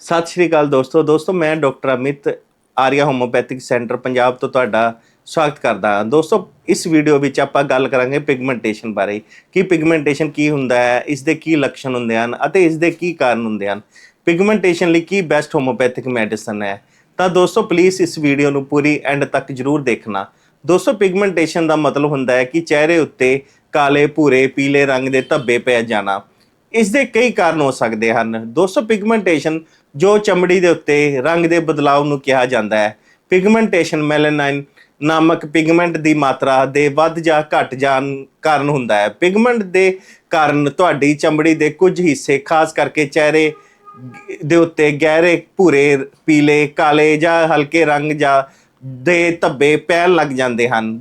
ਸਤਿ ਸ਼੍ਰੀ ਅਕਾਲ ਦੋਸਤੋ। ਦੋਸਤੋ, ਮੈਂ doctor Amit, Arya homeopathic centre Punjab ਤੋਂ ਤੁਹਾਡਾ ਸਵਾਗਤ ਕਰਦਾ ਹਾਂ। ਦੋਸਤੋ, ਇਸ ਵੀਡੀਓ ਵਿੱਚ ਆਪਾਂ ਗੱਲ ਕਰਾਂਗੇ ਪਿਗਮੈਂਟੇਸ਼ਨ ਬਾਰੇ। ਕਿ ਪਿਗਮੈਂਟੇਸ਼ਨ ਕੀ ਹੁੰਦਾ ਹੈ ਇਸ ਦੇ ਕੀ ਲੱਛਣ ਹੁੰਦੇ ਹਨ ਅਤੇ ਇਸ ਦੇ ਕੀ ਕਾਰਨ ਹੁੰਦੇ ਹਨ? ਪਿਗਮੈਂਟੇਸ਼ਨ ਲਈ ਕੀ ਬੈਸਟ ਹੋਮੋਪੈਥਿਕ ਮੈਡੀਸਨ ਹੈ? ਤਾਂ ਦੋਸਤੋ ਪਲੀਜ਼ ਇਸ ਵੀਡੀਓ ਨੂੰ ਪੂਰੀ ਐਂਡ ਤੱਕ ਜਰੂਰ ਦੇਖਣਾ। ਦੋਸਤੋ ਪਿਗਮੈਂਟੇਸ਼ਨ ਦਾ ਮਤਲਬ ਹੁੰਦਾ ਹੈ ਕਿ ਚਿਹਰੇ ਉੱਤੇ ਕਾਲੇ, ਭੂਰੇ, ਪੀਲੇ ਰੰਗ ਦੇ ਧੱਬੇ ਪੈ ਜਾਣਾ। ਇਸ ਦੇ ਕਈ ਕਾਰਨ ਹੋ ਸਕਦੇ ਹਨ। ਦੋਸਤੋ ਪਿਗਮੈਂਟੇਸ਼ਨ ਜੋ ਚਮੜੀ ਦੇ ਉੱਤੇ ਰੰਗ ਦੇ ਬਦਲਾਅ ਨੂੰ ਕਿਹਾ ਜਾਂਦਾ ਹੈ। ਪਿਗਮੈਂਟੇਸ਼ਨ ਮੈਲੇਨਾਈਨ ਨਾਮਕ ਪਿਗਮੈਂਟ ਦੀ ਮਾਤਰਾ ਦੇ ਵੱਧ ਜਾਂ ਘਟ ਜਾਣ ਕਾਰਨ ਹੁੰਦਾ ਹੈ। ਪਿਗਮੈਂਟ ਦੇ ਕਾਰਨ ਤੁਹਾਡੀ ਚਮੜੀ ਦੇ ਕੁਝ ਹਿੱਸੇ, ਖਾਸ ਕਰਕੇ ਚਿਹਰੇ ਦੇ ਉੱਤੇ ਗਹਿਰੇ, ਭੂਰੇ, ਪੀਲੇ, ਕਾਲੇ ਜਾਂ ਹਲਕੇ ਰੰਗ ਜਾਂ ਦੇ ਧੱਬੇ ਪੈਣ ਲੱਗ ਜਾਂਦੇ ਹਨ।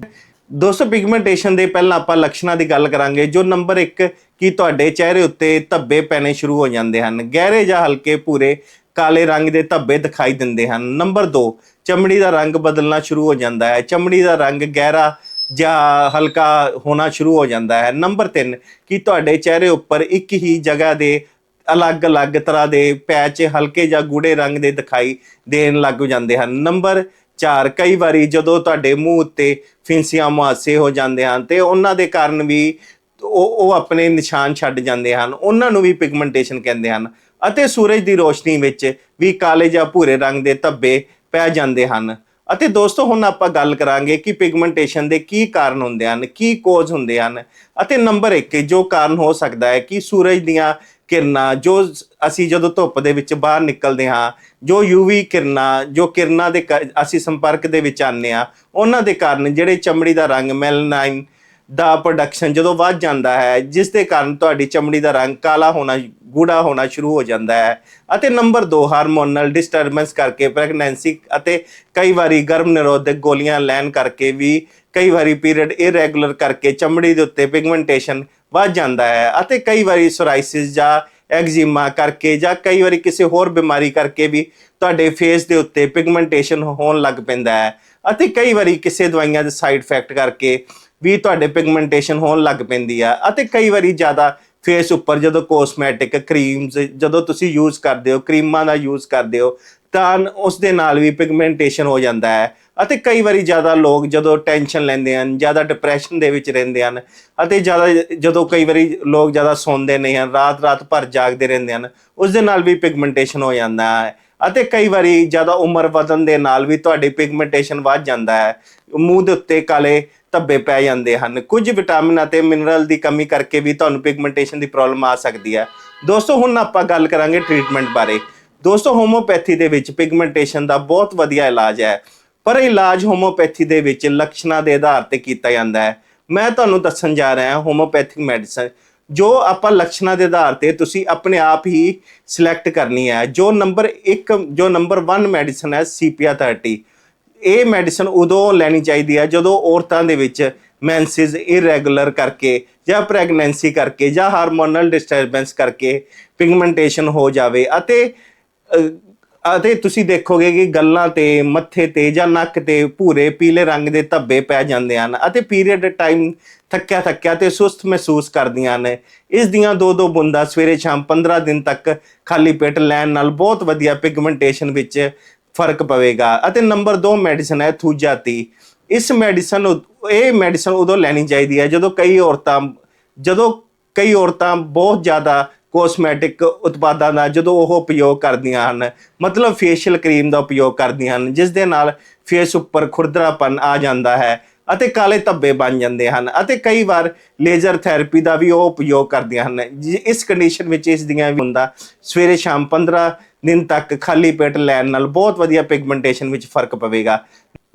ਦੋਸਤੋ ਪਿਗਮੈਂਟੇਸ਼ਨ ਦੇ ਪਹਿਲਾਂ ਆਪਾਂ ਲੱਛਣਾਂ ਦੀ ਗੱਲ ਕਰਾਂਗੇ, ਜੋ ਨੰਬਰ 1 ਕਿ ਤੁਹਾਡੇ ਚਿਹਰੇ ਉੱਤੇ ਧੱਬੇ ਪੈਣੇ ਸ਼ੁਰੂ ਹੋ ਜਾਂਦੇ ਹਨ, ਗਹਿਰੇ ਜਾਂ ਹਲਕੇ ਭੂਰੇ, ਕਾਲੇ ਰੰਗ ਦੇ ਧੱਬੇ ਦਿਖਾਈ ਦਿੰਦੇ ਹਨ। ਨੰਬਰ 2 ਚਮੜੀ ਦਾ ਰੰਗ ਬਦਲਣਾ ਸ਼ੁਰੂ ਹੋ ਜਾਂਦਾ ਹੈ। ਚਮੜੀ ਦਾ ਰੰਗ ਗਹਿਰਾ ਜਾਂ ਹਲਕਾ ਹੋਣਾ ਸ਼ੁਰੂ ਹੋ ਜਾਂਦਾ ਹੈ। ਨੰਬਰ 3 ਕਿ ਤੁਹਾਡੇ ਚਿਹਰੇ ਉੱਪਰ ਇੱਕ ਹੀ ਜਗ੍ਹਾ ਦੇ ਅਲੱਗ-ਅਲੱਗ ਤਰ੍ਹਾਂ ਦੇ ਪੈਚ, ਹਲਕੇ ਜਾਂ ਗੂੜੇ ਰੰਗ ਦੇ ਦਿਖਾਈ ਦੇਣ ਲੱਗ ਜਾਂਦੇ ਹਨ? ਨੰਬਰ ਚਾਰ ਕਈ ਵਾਰੀ ਜਦੋਂ ਤੁਹਾਡੇ ਮੂੰਹ ਉੱਤੇ ਫਿੰਸੀਆਂ ਮੁਹਾਸੇ ਹੋ ਜਾਂਦੇ ਹਨ ਤੇ ਉਹਨਾਂ ਦੇ ਕਾਰਨ ਵੀ ਉਹ ਉਹ ਆਪਣੇ ਨਿਸ਼ਾਨ ਛੱਡ ਜਾਂਦੇ ਹਨ, ਉਹਨਾਂ ਨੂੰ ਵੀ ਪਿਗਮੈਂਟੇਸ਼ਨ ਕਹਿੰਦੇ ਹਨ ਅਤੇ ਸੂਰਜ ਦੀ ਰੋਸ਼ਨੀ ਵਿੱਚ ਵੀ ਕਾਲੇ ਜਾਂ ਭੂਰੇ ਰੰਗ ਦੇ ਧੱਬੇ ਪੈ ਜਾਂਦੇ ਹਨ। ਅਤੇ ਦੋਸਤੋ, ਹੁਣ ਆਪਾਂ ਗੱਲ ਕਰਾਂਗੇ ਕਿ ਪਿਗਮੈਂਟੇਸ਼ਨ ਦੇ ਕੀ ਕਾਰਨ ਹੁੰਦੇ ਹਨ, ਕੀ ਕੋਜ਼ ਹੁੰਦੇ ਹਨ ਅਤੇ ਨੰਬਰ 1 ਜੋ ਕਾਰਨ ਹੋ ਸਕਦਾ ਹੈ ਕਿ ਸੂਰਜ ਦੀਆਂ ਕਿਰਨਾਂ ਜੋ ਅਸੀਂ ਜਦੋਂ ਧੁੱਪ ਦੇ ਵਿੱਚ ਬਾਹਰ ਨਿਕਲਦੇ ਹਾਂ, ਜੋ ਯੂਵੀ ਕਿਰਨਾਂ, ਜੋ ਕਿਰਨਾਂ ਦੇ ਕ- ਅਸੀਂ ਸੰਪਰਕ ਦੇ ਵਿੱਚ ਆਉਂਦੇ ਹਾਂ, ਉਹਨਾਂ ਦੇ ਕਾਰਨ ਜਿਹੜੇ ਚਮੜੀ ਦਾ ਰੰਗ ਮੈਲਨਾਈਨ ਦਾ ਪ੍ਰੋਡਕਸ਼ਨ ਜਦੋਂ ਵੱਧ ਜਾਂਦਾ ਹੈ, ਜਿਸ ਦੇ ਕਾਰਨ ਤੁਹਾਡੀ ਚਮੜੀ ਦਾ ਰੰਗ ਕਾਲਾ ਹੋਣਾ, ਗੂੜਾ ਹੋਣਾ ਸ਼ੁਰੂ ਹੋ ਜਾਂਦਾ ਹੈ ਅਤੇ ਨੰਬਰ 2 ਹਾਰਮੋਨਲ ਡਿਸਟਰਬੈਂਸ ਕਰਕੇ ਪ੍ਰੈਗਨੈਂਸੀ ਅਤੇ ਕਈ ਵਾਰੀ ਗਰਭ ਨਿਰੋਧਕ ਗੋਲੀਆਂ ਲੈਣ ਕਰਕੇ ਵੀ ਕਈ ਵਾਰੀ ਪੀਰੀਅਡ ਇਰੈਗੂਲਰ ਕਰਕੇ ਚਮੜੀ ਦੇ ਉੱਤੇ ਪਿਗਮੈਂਟੇਸ਼ਨ ਵੱਧ ਜਾਂਦਾ ਹੈ ਅਤੇ ਕਈ ਵਾਰੀ ਸੋਰਾਇਸਿਸ ਜਾਂ ਐਗਜ਼ੀਮਾ ਕਰਕੇ ਜਾਂ ਕਈ ਵਾਰੀ ਕਿਸੇ ਹੋਰ ਬਿਮਾਰੀ ਕਰਕੇ ਵੀ ਤੁਹਾਡੇ ਫੇਸ ਦੇ ਉੱਤੇ ਪਿਗਮੈਂਟੇਸ਼ਨ ਹੋਣ ਲੱਗ ਪੈਂਦਾ ਹੈ। ਅਤੇ ਕਈ ਵਾਰੀ ਕਿਸੇ ਦਵਾਈਆਂ ਦੇ ਸਾਈਡ ਇਫੈਕਟ ਕਰਕੇ ਵੀ ਤੁਹਾਡੇ ਪਿਗਮੈਂਟੇਸ਼ਨ ਹੋਣ ਲੱਗ ਪੈਂਦੀ ਆ। ਅਤੇ ਕਈ ਵਾਰੀ ਜ਼ਿਆਦਾ ਫੇਸ ਉੱਪਰ ਜਦੋਂ ਕੋਸਮੈਟਿਕ ਕਰੀਮਸ ਜਦੋਂ ਤੁਸੀਂ ਯੂਜ਼ ਕਰਦੇ ਹੋ, ਕਰੀਮਾਂ ਦਾ ਯੂਜ਼ ਕਰਦੇ ਹੋ, ਤਾਂ ਉਸ ਦੇ ਨਾਲ ਵੀ ਪਿਗਮੈਂਟੇਸ਼ਨ ਹੋ ਜਾਂਦਾ ਹੈ। ਅਤੇ ਕਈ ਵਾਰੀ ਜ਼ਿਆਦਾ ਲੋਕ ਜਦੋਂ ਟੈਨਸ਼ਨ ਲੈਂਦੇ ਹਨ, ਜ਼ਿਆਦਾ ਡਿਪਰੈਸ਼ਨ ਦੇ ਵਿੱਚ ਰਹਿੰਦੇ ਹਨ ਅਤੇ ਜ਼ਿਆਦਾ ਜਦੋਂ ਕਈ ਵਾਰੀ ਲੋਕ ਜ਼ਿਆਦਾ ਸੌਂਦੇ ਨਹੀਂ ਹਨ, ਰਾਤ ਰਾਤ ਭਰ ਜਾਗਦੇ ਰਹਿੰਦੇ ਹਨ ਉਸ ਦੇ ਨਾਲ ਵੀ ਪਿਗਮੈਂਟੇਸ਼ਨ ਹੋ ਜਾਂਦਾ ਹੈ ਅਤੇ ਕਈ ਵਾਰੀ ਜ਼ਿਆਦਾ ਉਮਰ ਵਧਣ ਦੇ ਨਾਲ ਵੀ ਤੁਹਾਡੀ ਪਿਗਮੈਂਟੇਸ਼ਨ ਵੱਧ ਜਾਂਦਾ ਹੈ, ਮੂੰਹ ਦੇ ਉੱਤੇ ਕਾਲੇ ਧੱਬੇ ਪੈ ਜਾਂਦੇ ਹਨ, ਕੁਝ ਵਿਟਾਮਿਨ ਅਤੇ ਮਿਨਰਲ ਦੀ ਕਮੀ ਕਰਕੇ ਵੀ ਤੁਹਾਨੂੰ ਪਿਗਮੈਂਟੇਸ਼ਨ ਦੀ ਪ੍ਰੋਬਲਮ ਆ ਸਕਦੀ ਹੈ। ਦੋਸਤੋ, ਹੁਣ ਆਪਾਂ ਗੱਲ ਕਰਾਂਗੇ ਟ੍ਰੀਟਮੈਂਟ ਬਾਰੇ। ਦੋਸਤੋ ਹੋਮੋਪੈਥੀ ਦੇ ਵਿੱਚ ਪਿਗਮੈਂਟੇਸ਼ਨ ਦਾ ਬਹੁਤ ਵਧੀਆ ਇਲਾਜ ਹੈ। ਪਰ ਇਲਾਜ ਹੋਮੋਪੈਥੀ ਦੇ ਵਿੱਚ ਲੱਛਣਾਂ ਦੇ ਆਧਾਰ ਤੇ ਕੀਤਾ ਜਾਂਦਾ ਹੈ। ਮੈਂ ਤੁਹਾਨੂੰ ਦੱਸਣ ਜਾ ਰਿਹਾ ਹਾਂ ਹੋਮੋਪੈਥਿਕ ਮੈਡੀਸਨ ਜੋ ਆਪਾਂ ਲੱਛਣਾਂ ਦੇ ਆਧਾਰ ਤੇ ਤੁਸੀਂ ਆਪਣੇ ਆਪ ਹੀ ਸਿਲੈਕਟ ਕਰਨੀ ਹੈ। ਜੋ ਨੰਬਰ 1 ਜੋ ਨੰਬਰ 1 ਮੈਡੀਸਨ ਹੈ ਸੀਪੀਆ 30 ਇਹ ਮੈਡੀਸਨ ਉਦੋਂ ਲੈਣੀ ਚਾਹੀਦੀ ਹੈ ਜਦੋਂ ਔਰਤਾਂ ਦੇ ਵਿੱਚ ਮੈਂਸਿਸ ਇਰੈਗੂਲਰ ਕਰਕੇ ਜਾਂ ਪ੍ਰੈਗਨੈਂਸੀ ਕਰਕੇ ਜਾਂ ਹਾਰਮੋਨਲ ਡਿਸਟਰਬੈਂਸ ਕਰਕੇ ਪਿਗਮੈਂਟੇਸ਼ਨ ਹੋ ਜਾਵੇ ਅਤੇ ਅਤੇ ਤੁਸੀਂ ਦੇਖੋਗੇ ਕਿ ਗੱਲਾਂ ਤੇ ਮੱਥੇ ਤੇ ਜਾਂ ਨੱਕ ਤੇ ਭੂਰੇ, ਪੀਲੇ ਰੰਗ ਦੇ ਧੱਬੇ ਪੈ ਜਾਂਦੇ ਹਨ ਅਤੇ ਪੀਰੀਅਡ ਟਾਈਮ ਥੱਕਿਆ ਥੱਕਿਆ ਤੇ ਸੁਸਤ ਮਹਿਸੂਸ ਕਰਦੀਆਂ ਨੇ। ਇਸ ਦੀਆਂ ਦੋ ਦੋ ਬੂੰਦਾਂ ਸਵੇਰੇ ਸ਼ਾਮ 15 ਦਿਨ ਤੱਕ ਖਾਲੀ ਪੇਟ ਲੈਣ ਨਾਲ ਬਹੁਤ ਵਧੀਆ ਪਿਗਮੈਂਟੇਸ਼ਨ ਵਿੱਚ ਫ਼ਰਕ ਪਵੇਗਾ। ਅਤੇ ਨੰਬਰ 2 ਮੈਡੀਸਨ ਹੈ ਥੂਜਾਤੀ ਇਸ ਮੈਡੀਸਨ ਇਹ ਮੈਡੀਸਨ ਉਦੋਂ ਲੈਣੀ ਚਾਹੀਦੀ ਹੈ ਜਦੋਂ ਕਈ ਔਰਤਾਂ, ਜਦੋਂ ਕਈ ਔਰਤਾਂ ਬਹੁਤ ਜ਼ਿਆਦਾ ਕੋਸਮੈਟਿਕ ਉਤਪਾਦਾਂ ਦਾ ਜਦੋਂ ਉਹ ਉਪਯੋਗ ਕਰਦੀਆਂ ਹਨ, ਮਤਲਬ ਫੇਸ਼ੀਅਲ ਕਰੀਮ ਦਾ ਉਪਯੋਗ ਕਰਦੀਆਂ ਹਨ, ਜਿਸ ਦੇ ਨਾਲ ਫੇਸ ਉੱਪਰ ਖੁਰਦਰਾਪਨ ਆ ਜਾਂਦਾ ਹੈ ਅਤੇ ਕਾਲੇ ਧੱਬੇ ਬਣ ਜਾਂਦੇ ਹਨ ਅਤੇ ਕਈ ਵਾਰ ਲੇਜ਼ਰ ਥੈਰੇਪੀ ਦਾ ਵੀ ਉਹ ਉਪਯੋਗ ਕਰਦੀਆਂ ਹਨ। ਜਿ- ਇਸ ਕੰਡੀਸ਼ਨ ਵਿੱਚ ਇਸ ਦੀਆਂ ਵੀ ਹੁੰਦਾ, ਸਵੇਰੇ ਸ਼ਾਮ 15 ਦਿਨ ਤੱਕ ਖਾਲੀ ਪੇਟ ਲੈਣ ਨਾਲ ਬਹੁਤ ਵਧੀਆ ਪਿਗਮੈਂਟੇਸ਼ਨ ਵਿੱਚ ਫ਼ਰਕ ਪਵੇਗਾ।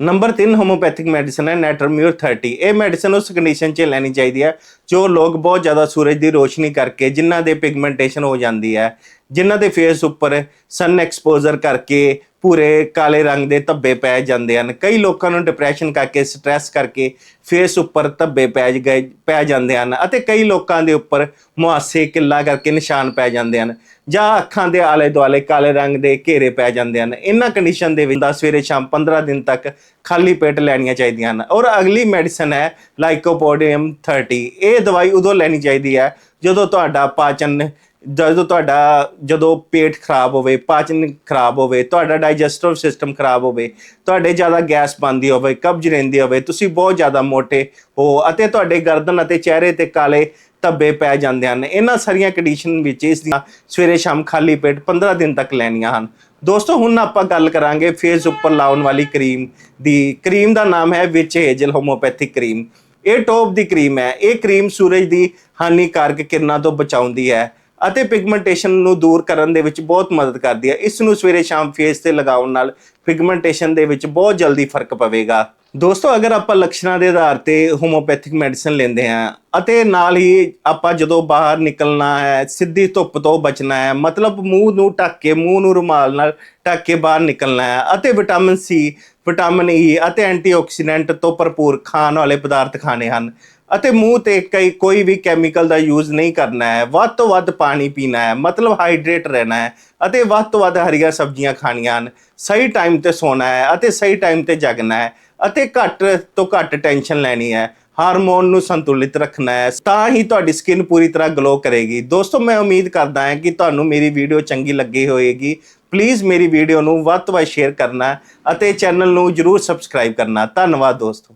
ਨੰਬਰ 3 ਹੋਮੋਪੈਥਿਕ ਮੈਡੀਸਨ ਹੈ ਨੈਟਰਮਿਊਰ 30 ਇਹ ਮੈਡੀਸਨ ਉਸ ਕੰਡੀਸ਼ਨ 'ਚ ਲੈਣੀ ਚਾਹੀਦੀ ਹੈ, ਜੋ ਲੋਕ ਬਹੁਤ ਜ਼ਿਆਦਾ ਸੂਰਜ ਦੀ ਰੋਸ਼ਨੀ ਕਰਕੇ ਜਿਨ੍ਹਾਂ ਦੇ ਪਿਗਮੈਂਟੇਸ਼ਨ ਹੋ ਜਾਂਦੀ ਹੈ, ਜਿਨ੍ਹਾਂ ਦੇ ਫੇਸ ਉੱਪਰ ਸਨ ਐਕਸਪੋਜ਼ਰ ਕਰਕੇ ਭੂਰੇ ਕਾਲੇ ਰੰਗ ਦੇ ਧੱਬੇ ਪੈ ਜਾਂਦੇ ਹਨ। ਕਈ ਲੋਕਾਂ ਨੂੰ ਡਿਪਰੈਸ਼ਨ ਕਰਕੇ ਸਟ੍ਰੈਸ ਕਰਕੇ ਫੇਸ ਉੱਪਰ ਧੱਬੇ ਪੈ ਗਏ, ਪੈ ਜਾਂਦੇ ਹਨ ਅਤੇ ਕਈ ਲੋਕਾਂ ਦੇ ਉੱਪਰ ਮੁਹਾਸੇ, ਕਿੱਲਾ ਕਰਕੇ ਨਿਸ਼ਾਨ ਪੈ ਜਾਂਦੇ ਹਨ। ਜਾਂ ਅੱਖਾਂ ਦੇ ਆਲੇ ਦੁਆਲੇ ਕਾਲੇ ਰੰਗ ਦੇ ਘੇਰੇ ਪੈ ਜਾਂਦੇ ਹਨ। ਇਹਨਾਂ ਕੰਡੀਸ਼ਨ ਦੇ ਵਿੱਚ ਦਾ ਸਵੇਰੇ ਸ਼ਾਮ 15 ਦਿਨ ਤੱਕ ਖਾਲੀ ਪੇਟ ਲੈਣੀਆਂ ਚਾਹੀਦੀਆਂ ਹਨ। ਔਰ ਅਗਲੀ ਮੈਡੀਸਨ ਹੈ ਲਾਈਕੋਪੋਡੀਅਮ 30 ਇਹ ਦਵਾਈ ਉਦੋਂ ਲੈਣੀ ਚਾਹੀਦੀ ਹੈ ਜਦੋਂ ਤੁਹਾਡਾ ਪਾਚਨ ਜਦੋਂ ਤੁਹਾਡਾ, ਜਦੋਂ ਪੇਟ ਖਰਾਬ ਹੋਵੇ, ਪਾਚਨ ਖਰਾਬ ਹੋਵੇ, ਤੁਹਾਡਾ ਡਾਈਜੈਸਟਿਵ ਸਿਸਟਮ ਖਰਾਬ ਹੋਵੇ, ਤੁਹਾਡੇ ਜ਼ਿਆਦਾ ਗੈਸ ਬਣਦੀ ਹੋਵੇ, ਕਬਜ਼ ਰਹਿੰਦੀ ਹੋਵੇ, ਤੁਸੀਂ ਬਹੁਤ ਜ਼ਿਆਦਾ ਮੋਟੇ ਹੋ ਅਤੇ ਤੁਹਾਡੇ ਗਰਦਨ ਅਤੇ ਚਿਹਰੇ ਤੇ ਕਾਲੇ ਧੱਬੇ ਪੈ ਜਾਂਦੇ ਹਨ। ਇਹਨਾਂ ਸਾਰੀਆਂ ਕੰਡੀਸ਼ਨ ਵਿੱਚ ਇਸ ਦੀਆਂ ਸਵੇਰੇ ਸ਼ਾਮ ਖਾਲੀ ਪੇਟ 15 ਦਿਨ ਤੱਕ ਲੈਣੀਆਂ ਹਨ। ਦੋਸਤੋ, ਹੁਣ ਆਪਾਂ ਗੱਲ ਕਰਾਂਗੇ ਫੇਸ ਉੱਪਰ ਲਾਉਣ ਵਾਲੀ ਕਰੀਮ ਦੀ। ਕਰੀਮ ਦਾ ਨਾਮ ਹੈ ਵਿਚ ਹੇਜਲ ਹੋਮੋਪੈਥਿਕ ਕਰੀਮ ਇਹ ਟੌਪ ਦੀ ਕਰੀਮ ਹੈ। ਇਹ ਕਰੀਮ ਸੂਰਜ ਦੀ ਹਾਨੀਕਾਰਕ ਕਿਰਨਾਂ ਤੋਂ ਬਚਾਉਂਦੀ ਹੈ। ਅਤੇ ਪਿਗਮੈਂਟੇਸ਼ਨ ਨੂੰ ਦੂਰ ਕਰਨ ਦੇ ਵਿੱਚ ਬਹੁਤ ਮਦਦ ਕਰਦੀ ਹੈ। ਇਸ ਨੂੰ ਸਵੇਰੇ ਸ਼ਾਮ ਫੇਸ ਤੇ ਲਗਾਉਣ ਨਾਲ ਪਿਗਮੈਂਟੇਸ਼ਨ ਦੇ ਵਿੱਚ ਬਹੁਤ ਜਲਦੀ ਫ਼ਰਕ ਪਵੇਗਾ। ਦੋਸਤੋ, ਅਗਰ ਆਪਾਂ ਲੱਛਣਾਂ ਦੇ ਆਧਾਰ ਤੇ ਹੋਮੋਪੈਥਿਕ ਮੈਡੀਸਨ ਲੈਂਦੇ ਹਾਂ ਅਤੇ ਨਾਲ ਹੀ ਆਪਾਂ ਜਦੋਂ ਬਾਹਰ ਨਿਕਲਣਾ ਹੈ, ਸਿੱਧੀ ਧੁੱਪ ਤੋਂ ਬਚਣਾ ਹੈ, ਮਤਲਬ ਮੂੰਹ ਨੂੰ ਢੱਕ ਕੇ, ਮੂੰਹ ਨੂੰ ਰੁਮਾਲ ਨਾਲ ਢੱਕ ਕੇ ਬਾਹਰ ਨਿਕਲਣਾ ਹੈ ਅਤੇ ਵਿਟਾਮਿਨ ਸੀ ਵਿਟਾਮਿਨ ਈ ਅਤੇ ਐਂਟੀਆਕਸੀਡੈਂਟ ਤੋਂ ਭਰਪੂਰ ਖਾਣ ਵਾਲੇ ਪਦਾਰਥ ਖਾਣੇ ਹਨ ਅਤੇ ਮੂੰਹ ਤੇ ਕਈ ਕੋਈ ਵੀ ਕੈਮੀਕਲ ਦਾ ਯੂਜ਼ ਨਹੀਂ ਕਰਨਾ ਹੈ। ਵੱਧ ਤੋਂ ਵੱਧ ਪਾਣੀ ਪੀਣਾ ਹੈ। ਮਤਲਬ ਹਾਈਡਰੇਟ ਰਹਿਣਾ ਹੈ ਅਤੇ ਵੱਧ ਤੋਂ ਵੱਧ ਹਰੀਆਂ ਸਬਜ਼ੀਆਂ ਖਾਣੀਆਂ ਹਨ। ਸਹੀ ਟਾਈਮ ਤੇ ਸੌਣਾ ਹੈ ਅਤੇ ਸਹੀ ਟਾਈਮ ਤੇ ਜਗਣਾ ਹੈ ਅਤੇ ਘੱਟ ਤੋਂ ਘੱਟ ਟੈਨਸ਼ਨ ਲੈਣੀ ਹੈ। ਹਾਰਮੋਨ ਨੂੰ ਸੰਤੁਲਿਤ ਰੱਖਣਾ ਹੈ। ਤਾਂ ਹੀ ਤੁਹਾਡੀ ਸਕਿਨ ਪੂਰੀ ਤਰ੍ਹਾਂ ਗਲੋ ਕਰੇਗੀ। ਦੋਸਤੋ, ਮੈਂ ਉਮੀਦ ਕਰਦਾ ਹਾਂ ਕਿ ਤੁਹਾਨੂੰ ਮੇਰੀ ਵੀਡੀਓ ਚੰਗੀ ਲੱਗੀ ਹੋਵੇਗੀ ਪਲੀਜ਼ ਮੇਰੀ ਵੀਡੀਓ ਨੂੰ ਵੱਧ ਤੋਂ ਵੱਧ ਸ਼ੇਅਰ ਕਰਨਾ ਅਤੇ ਚੈਨਲ ਨੂੰ ਜਰੂਰ ਸਬਸਕ੍ਰਾਈਬ ਕਰਨਾ। ਧੰਨਵਾਦ ਦੋਸਤੋ।